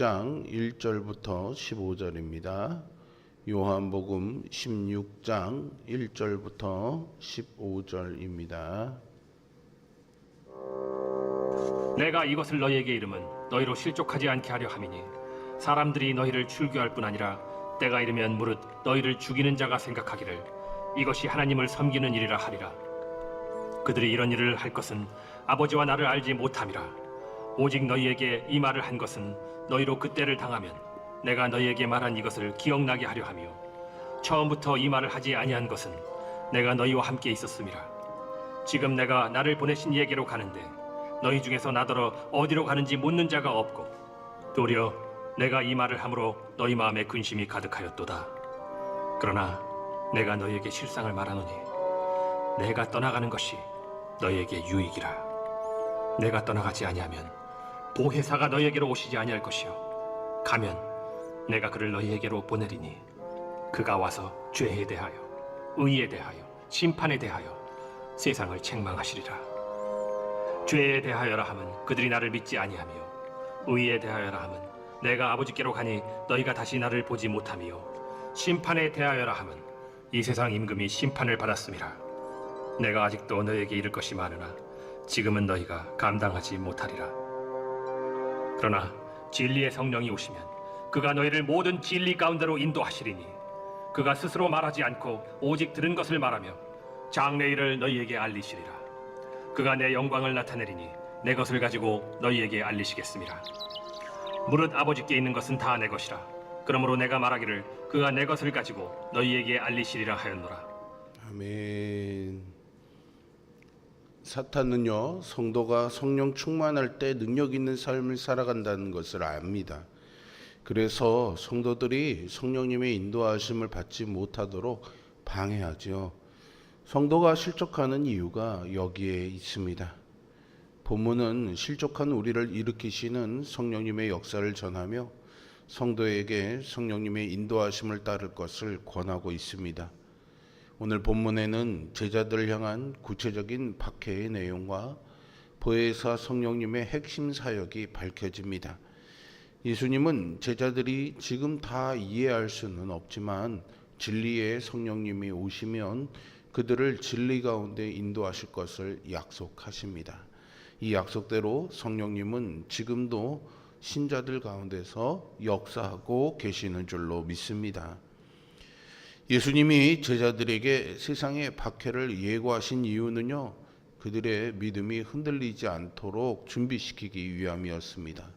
16장 1절부터 15절입니다. 요한복음 16장 1절부터 15절입니다. 내가 이것을 너희에게 이름은 너희로 실족하지 않게 하려 함이니 사람들이 너희를 출교할 뿐 아니라 때가 이르면 무릇 너희를 죽이는 자가 생각하기를 이것이 하나님을 섬기는 일이라 하리라 그들이 이런 일을 할 것은 아버지와 나를 알지 못함이라 오직 너희에게 이 말을 한 것은 너희로 그때를 당하면 내가 너희에게 말한 이것을 기억나게 하려 함이요 처음부터 이 말을 하지 아니한 것은 내가 너희와 함께 있었음이라 지금 내가 나를 보내신 이에게로 가는데 너희 중에서 나더러 어디로 가는지 묻는 자가 없고 도리어 내가 이 말을 함으로 너희 마음에 근심이 가득하였도다. 그러나 내가 너희에게 실상을 말하노니 내가 떠나가는 것이 너희에게 유익이라. 내가 떠나가지 아니하면 보혜사가 너희에게로 오시지 아니할 것이요. 가면 내가 그를 너희에게로 보내리니 그가 와서 죄에 대하여 의에 대하여 심판에 대하여 세상을 책망하시리라. 죄에 대하여라 함은 그들이 나를 믿지 아니하며 의에 대하여라 함은 내가 아버지께로 가니 너희가 다시 나를 보지 못하며 심판에 대하여라 함은 이 세상 임금이 심판을 받았음이라 내가 아직도 너희에게 이를 것이 많으나 지금은 너희가 감당하지 못하리라 그러나 진리의 성령이 오시면 그가 너희를 모든 진리 가운데로 인도하시리니 그가 스스로 말하지 않고 오직 들은 것을 말하며 장래일을 너희에게 알리시리라 그가 내 영광을 나타내리니 내 것을 가지고 너희에게 알리시겠습니다. 무릇 아버지께 있는 것은 다 내 것이라. 그러므로 내가 말하기를 그가 내 것을 가지고 너희에게 알리시리라 하였노라. 아멘. 사탄은요, 성도가 성령 충만할 때 능력 있는 삶을 살아간다는 것을 압니다. 그래서 성도들이 성령님의 인도하심을 받지 못하도록 방해하죠. 성도가 실족하는 이유가 여기에 있습니다. 본문은 실족한 우리를 일으키시는 성령님의 역사를 전하며 성도에게 성령님의 인도하심을 따를 것을 권하고 있습니다. 오늘 본문에는 제자들을 향한 구체적인 박해의 내용과 보혜사 성령님의 핵심 사역이 밝혀집니다. 예수님은 제자들이 지금 다 이해할 수는 없지만 진리의 성령님이 오시면 그들을 진리 가운데 인도하실 것을 약속하십니다. 이 약속대로 성령님은 지금도 신자들 가운데서 역사하고 계시는 줄로 믿습니다. 예수님이 제자들에게 세상의 박해를 예고하신 이유는요, 그들의 믿음이 흔들리지 않도록 준비시키기 위함이었습니다.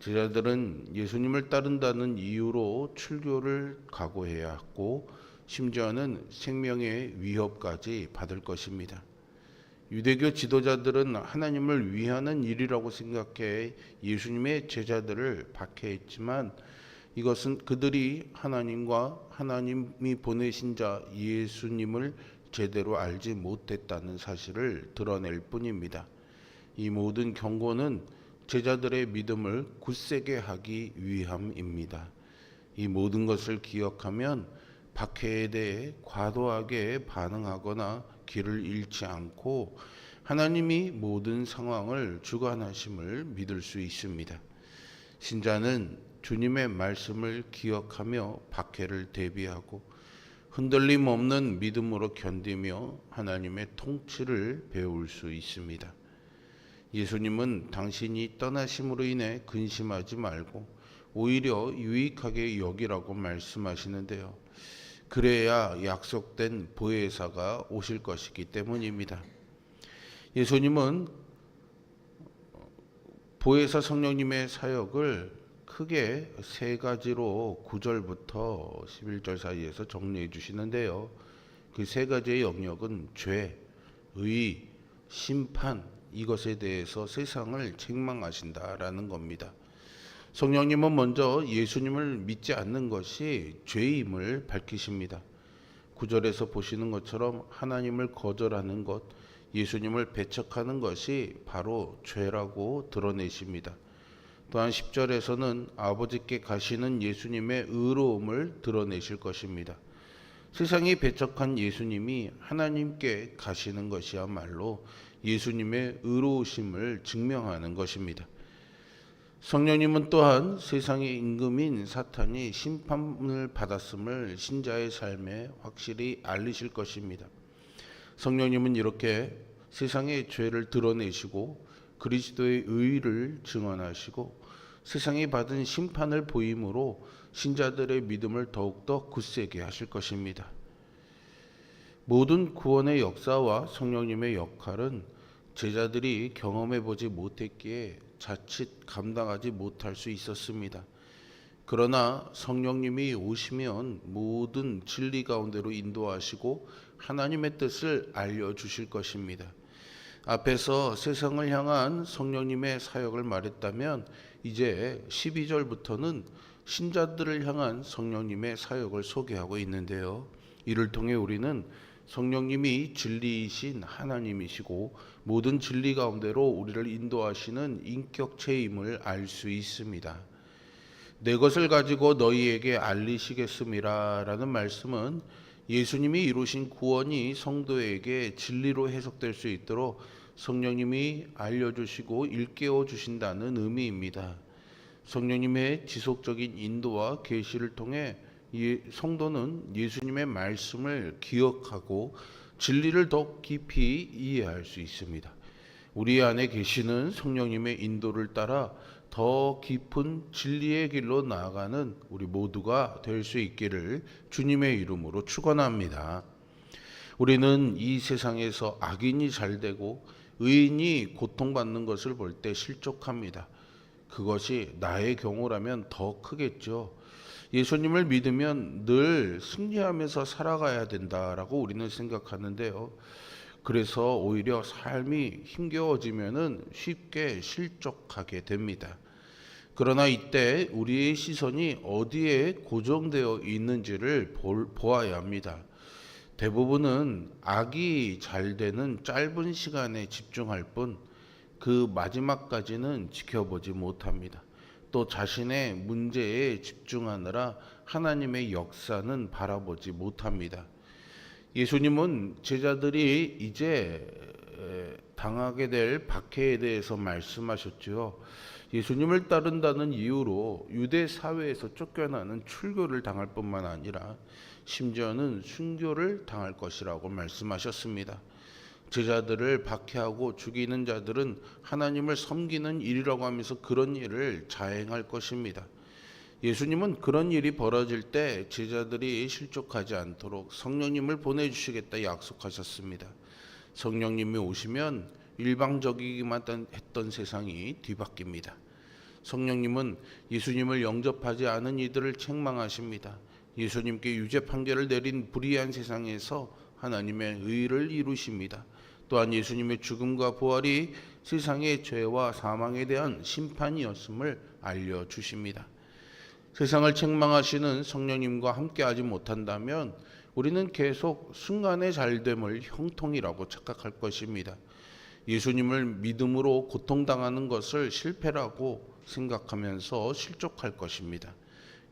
제자들은 예수님을 따른다는 이유로 출교를 각오해야 했고, 심지어는 생명의 위협까지 받을 것입니다. 유대교 지도자들은 하나님을 위하는 일이라고 생각해 예수님의 제자들을 박해했지만 이것은 그들이 하나님과 하나님이 보내신 자 예수님을 제대로 알지 못했다는 사실을 드러낼 뿐입니다. 이 모든 경고는 제자들의 믿음을 굳세게 하기 위함입니다. 이 모든 것을 기억하면 박해에 대해 과도하게 반응하거나 길을 잃지 않고 하나님이 모든 상황을 주관하심을 믿을 수 있습니다. 신자는 주님의 말씀을 기억하며 박해를 대비하고 흔들림 없는 믿음으로 견디며 하나님의 통치를 배울 수 있습니다. 예수님은 당신이 떠나심으로 인해 근심하지 말고 오히려 유익하게 여기라고 말씀하시는데요. 그래야 약속된 보혜사가 오실 것이기 때문입니다. 예수님은 보혜사 성령님의 사역을 크게 세 가지로 9절부터 11절 사이에서 정리해 주시는데요. 그 세 가지의 영역은 죄, 의, 심판 이것에 대해서 세상을 책망하신다라는 겁니다. 성령님은 먼저 예수님을 믿지 않는 것이 죄임을 밝히십니다. 구절에서 보시는 것처럼 하나님을 거절하는 것, 예수님을 배척하는 것이 바로 죄라고 드러내십니다. 또한 10절에서는 아버지께 가시는 예수님의 의로움을 드러내실 것입니다. 세상이 배척한 예수님이 하나님께 가시는 것이야말로 예수님의 의로우심을 증명하는 것입니다. 성령님은 또한 세상의 임금인 사탄이 심판을 받았음을 신자의 삶에 확실히 알리실 것입니다. 성령님은 이렇게 세상의 죄를 드러내시고 그리스도의 의를 증언하시고 세상이 받은 심판을 보임으로 신자들의 믿음을 더욱더 굳세게 하실 것입니다. 모든 구원의 역사와 성령님의 역할은 제자들이 경험해 보지 못했기에 자칫 감당하지 못할 수 있었습니다. 그러나 성령님이 오시면 모든 진리 가운데로 인도하시고 하나님의 뜻을 알려 주실 것입니다. 앞에서 세상을 향한 성령님의 사역을 말했다면 이제 12절부터는 신자들을 향한 성령님의 사역을 소개하고 있는데요. 이를 통해 우리는 성령님이 진리이신 하나님이시고 모든 진리 가운데로 우리를 인도하시는 인격체임을 알 수 있습니다. 내 것을 가지고 너희에게 알리시겠음이라 라는 말씀은 예수님이 이루신 구원이 성도에게 진리로 해석될 수 있도록 성령님이 알려주시고 일깨워 주신다는 의미입니다. 성령님의 지속적인 인도와 계시를 통해 예, 성도는 예수님의 말씀을 기억하고 진리를 더 깊이 이해할 수 있습니다. 우리 안에 계시는 성령님의 인도를 따라 더 깊은 진리의 길로 나아가는 우리 모두가 될 수 있기를 주님의 이름으로 축원합니다. 우리는 이 세상에서 악인이 잘 되고 의인이 고통받는 것을 볼 때 실족합니다. 그것이 나의 경우라면 더 크겠죠. 예수님을 믿으면 늘 승리하면서 살아가야 된다라고 우리는 생각하는데요. 그래서 오히려 삶이 힘겨워지면은 쉽게 실족하게 됩니다. 그러나 이때 우리의 시선이 어디에 고정되어 있는지를 볼, 보아야 합니다. 대부분은 악이 잘 되는 짧은 시간에 집중할 뿐 그 마지막까지는 지켜보지 못합니다. 또 자신의 문제에 집중하느라 하나님의 역사는 바라보지 못합니다. 예수님은 제자들이 이제 당하게 될 박해에 대해서 말씀하셨지요. 예수님을 따른다는 이유로 유대 사회에서 쫓겨나는 출교를 당할 뿐만 아니라 심지어는 순교를 당할 것이라고 말씀하셨습니다. 제자들을 박해하고 죽이는 자들은 하나님을 섬기는 일이라고 하면서 그런 일을 자행할 것입니다. 예수님은 그런 일이 벌어질 때 제자들이 실족하지 않도록 성령님을 보내주시겠다 약속하셨습니다. 성령님이 오시면 일방적이기만 했던 세상이 뒤바뀝니다. 성령님은 예수님을 영접하지 않은 이들을 책망하십니다. 예수님께 유죄 판결을 내린 불의한 세상에서 하나님의 의를 이루십니다. 또한 예수님의 죽음과 부활이 세상의 죄와 사망에 대한 심판이었음을 알려 주십니다. 세상을 책망하시는 성령님과 함께하지 못한다면 우리는 계속 순간의 잘됨을 형통이라고 착각할 것입니다. 예수님을 믿음으로 고통당하는 것을 실패라고 생각하면서 실족할 것입니다.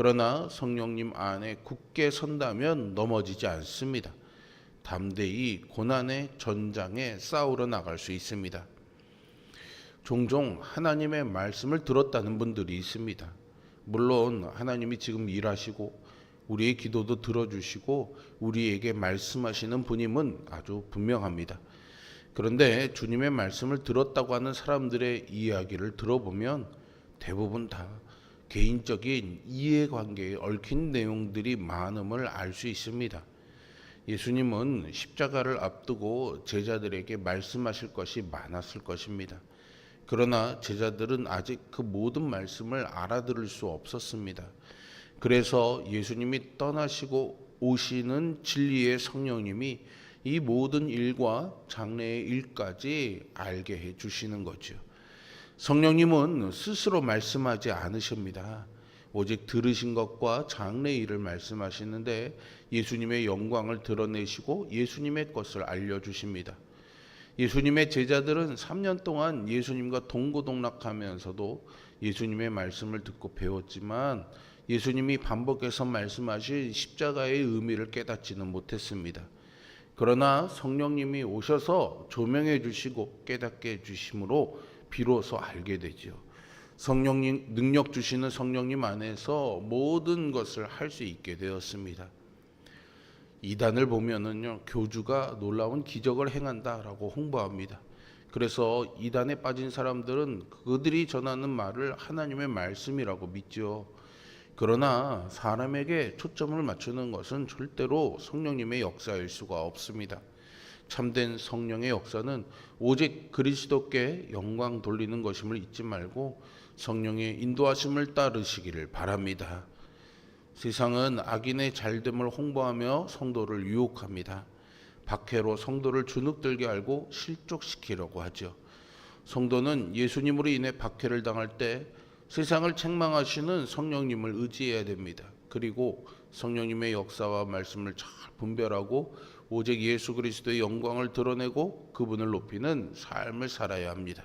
그러나 성령님 안에 굳게 선다면 넘어지지 않습니다. 담대히 고난의 전장에 싸우러 나갈 수 있습니다. 종종 하나님의 말씀을 들었다는 분들이 있습니다. 물론 하나님이 지금 일하시고 우리의 기도도 들어주시고 우리에게 말씀하시는 분임은 아주 분명합니다. 그런데 주님의 말씀을 들었다고 하는 사람들의 이야기를 들어보면 대부분 다 개인적인 이해관계에 얽힌 내용들이 많음을 알 수 있습니다. 예수님은 십자가를 앞두고 제자들에게 말씀하실 것이 많았을 것입니다. 그러나 제자들은 아직 그 모든 말씀을 알아들을 수 없었습니다. 그래서 예수님이 떠나시고 오시는 진리의 성령님이 이 모든 일과 장래의 일까지 알게 해 주시는 거죠. 성령님은 스스로 말씀하지 않으십니다. 오직 들으신 것과 장래 일을 말씀하시는데 예수님의 영광을 드러내시고 예수님의 것을 알려주십니다. 예수님의 제자들은 3년 동안 예수님과 동고동락하면서도 예수님의 말씀을 듣고 배웠지만 예수님이 반복해서 말씀하신 십자가의 의미를 깨닫지는 못했습니다. 그러나 성령님이 오셔서 조명해 주시고 깨닫게 해 주심으로 비로소 알게 되죠. 성령님 능력 주시는 성령님 안에서 모든 것을 할 수 있게 되었습니다. 이단을 보면은요 교주가 놀라운 기적을 행한다라고 홍보합니다. 그래서 이단에 빠진 사람들은 그들이 전하는 말을 하나님의 말씀이라고 믿죠. 그러나 사람에게 초점을 맞추는 것은 절대로 성령님의 역사일 수가 없습니다. 참된 성령의 역사는 오직 그리스도께 영광 돌리는 것임을 잊지 말고 성령의 인도하심을 따르시기를 바랍니다. 세상은 악인의 잘됨을 홍보하며 성도를 유혹합니다. 박해로 성도를 주눅들게 알고 실족시키려고 하죠. 성도는 예수님으로 인해 박해를 당할 때 세상을 책망하시는 성령님을 의지해야 됩니다. 그리고 성령님의 역사와 말씀을 잘 분별하고 오직 예수 그리스도의 영광을 드러내고 그분을 높이는 삶을 살아야 합니다.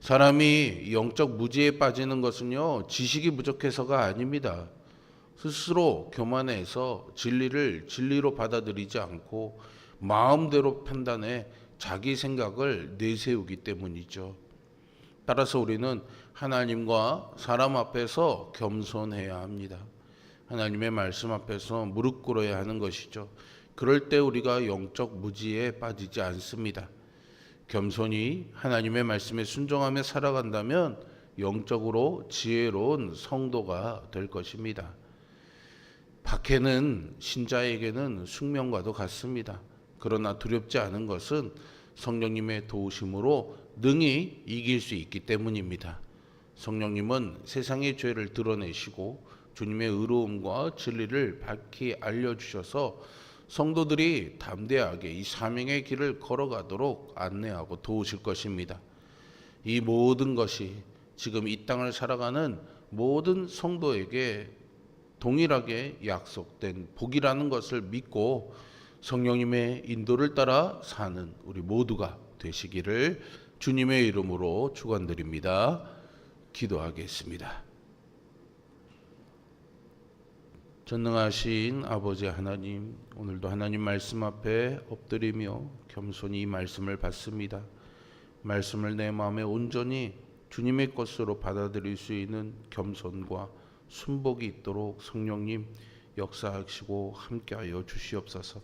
사람이 영적 무지에 빠지는 것은요, 지식이 부족해서가 아닙니다. 스스로 교만해서 진리를 진리로 받아들이지 않고 마음대로 판단해 자기 생각을 내세우기 때문이죠. 따라서 우리는 하나님과 사람 앞에서 겸손해야 합니다. 하나님의 말씀 앞에서 무릎 꿇어야 하는 것이죠. 그럴 때 우리가 영적 무지에 빠지지 않습니다. 겸손히 하나님의 말씀에 순종하며 살아간다면 영적으로 지혜로운 성도가 될 것입니다. 박해는 신자에게는 숙명과도 같습니다. 그러나 두렵지 않은 것은 성령님의 도우심으로 능히 이길 수 있기 때문입니다. 성령님은 세상의 죄를 드러내시고 주님의 의로움과 진리를 밝히 알려주셔서 성도들이 담대하게 이 사명의 길을 걸어가도록 안내하고 도우실 것입니다. 이 모든 것이 지금 이 땅을 살아가는 모든 성도에게 동일하게 약속된 복이라는 것을 믿고 성령님의 인도를 따라 사는 우리 모두가 되시기를 주님의 이름으로 축원드립니다. 기도하겠습니다. 전능하신 아버지 하나님, 오늘도 하나님 말씀 앞에 엎드리며 겸손히 이 말씀을 받습니다. 말씀을 내 마음에 온전히 주님의 것으로 받아들일 수 있는 겸손과 순복이 있도록 성령님 역사하시고 함께하여 주시옵소서.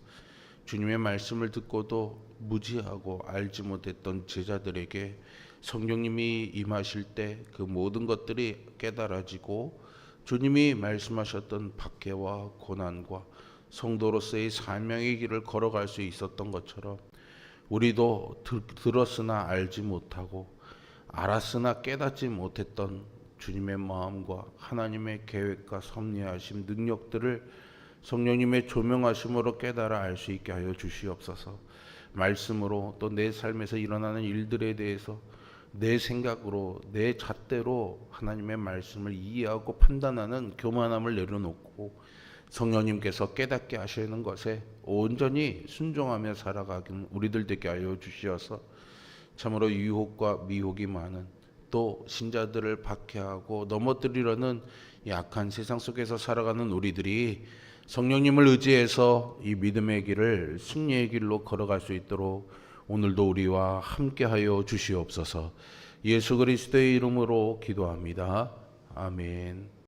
주님의 말씀을 듣고도 무지하고 알지 못했던 제자들에게 성령님이 임하실 때 그 모든 것들이 깨달아지고 주님이 말씀하셨던 박해와 고난과 성도로서의 사명의 길을 걸어갈 수 있었던 것처럼 우리도 들, 들었으나 알지 못하고 알았으나 깨닫지 못했던 주님의 마음과 하나님의 계획과 섭리하심 능력들을 성령님의 조명하심으로 깨달아 알 수 있게 하여 주시옵소서. 말씀으로 또 내 삶에서 일어나는 일들에 대해서 내 생각으로 내 잣대로 하나님의 말씀을 이해하고 판단하는 교만함을 내려놓고 성령님께서 깨닫게 하시는 것에 온전히 순종하며 살아가기는 우리들 되게 하여 주시어서 참으로 유혹과 미혹이 많은 또 신자들을 박해하고 넘어뜨리려는 약한 세상 속에서 살아가는 우리들이 성령님을 의지해서 이 믿음의 길을 승리의 길로 걸어갈 수 있도록 오늘도 우리와 함께하여 주시옵소서. 예수 그리스도의 이름으로 기도합니다. 아멘.